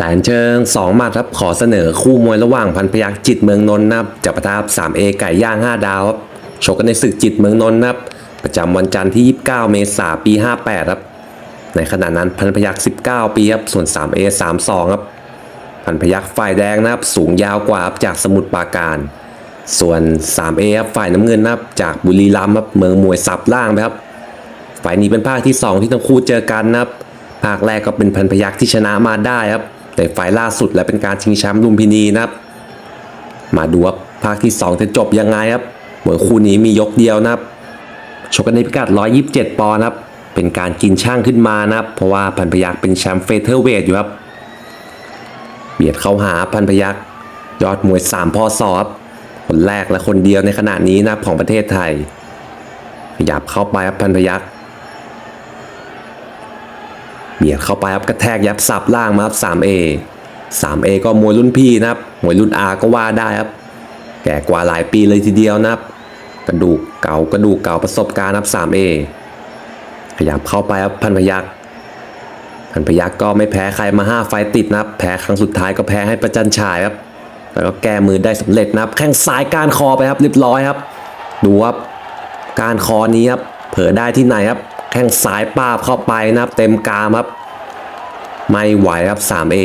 แสนเชิงสองมัดครับขอเสนอคู่มวยระหว่างพันพยักจิตเมืองนนท์นะครับจับประทับ 3A ไก่ย่าง 5 ดาวครับชกกันในศึกจิตเมืองนนท์นะครับประจำวันจันทร์ที่ 29 เมษายนปี 58 ครับ ในขณะนั้นพันพยัก19 ปีครับส่วน 3A 32 ครับ พันพยักฝ่ายแดงนะครับสูงยาวกว่าจากสมุทรปราการ ส่วน 3A ครับฝ่ายน้ำเงินนะครับจากบุรีรัมย์ครับเมืองมวยสับล่างไปครับฝ่ายนี้เป็นภาคที่ 2 ที่ทั้งคู่เจอกันนะครับภาคแรกก็เป็นพันพยักที่ชนะมาได้ครับ แต่ฝ่ายล่าสุดและเป็นการชิงแชมป์ลุมพินีนะครับ มาดูว่าภาคที่ 2 จะจบยังไงครับเหมวยคู่นี้มียกเดียวนะครับชกกันในพิกัด 127 ปอนด์ครับ เป็นการกินช่างขึ้นมานะครับ เพราะว่าพันพยักเป็นแชมป์เฟเธอร์เวทอยู่ครับเบียดเข้าหาพันพยักยอดมวย 3พอสอบคนแรกและคนเดียวในขณะนี้นะของประเทศไทยขยับเข้าไปครับพันพยักษ เบียดเข้าไปครับกระแทกยับสับล่างมาครับ 3A 3A ก็มวยรุ่นพี่นะครับมวยรุ่น R ก็ว่าได้ครับ แก่กว่าหลายปีเลยทีเดียวนะครับ กระดูกเก่ากระดูกเก่าประสบการณ์ครับ 3A ขยับเข้าไปครับพันพยักพันพยักก็ไม่แพ้ใครมา 5 ไฟต์ติดนะครับ แพ้ครั้งสุดท้ายก็แพ้ให้ประจันชายครับ แล้วก็แก้มือได้สำเร็จนะครับ แข้งซ้ายก้านคอไปครับเรียบร้อยครับ ดูครับ การคอนี้ครับ เผลอได้ที่ไหนครับ แข้งซ้ายป้าบเข้าไปนะครับเต็มกามครับ ไม่ไหวครับ 3A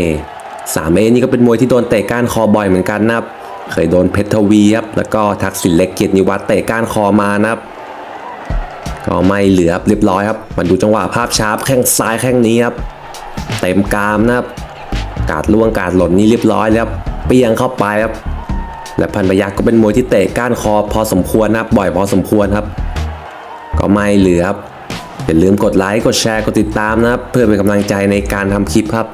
3A นี่ก็เป็นมวยที่โดนเตะก้านคอบ่อยเหมือนกันนะครับ เคยโดนเพชรทวีครับ แล้วก็ทักษิณเล็กเกียรตินิวัฒน์เตะก้านคอมานะครับ ก็ไม่เหลือครับเรียบร้อยครับมาดูจังหวะภาพชาร์ปแข้งซ้ายแข้งนี้ครับ เต็มกามนะครับ กาดล่วงกาดหล่นนี่เรียบร้อยแล้วเปียงเข้าไปครับและพันพยักก็เป็นมวยที่เตะก้านคอพอสมควรนะครับบ่อยพอสมควรครับ ก็ไม่เหลือครับ อย่าลืมกดไลค์กดแชร์กดติดตามนะครับ เพื่อเป็นกำลังใจในการทำคลิปครับ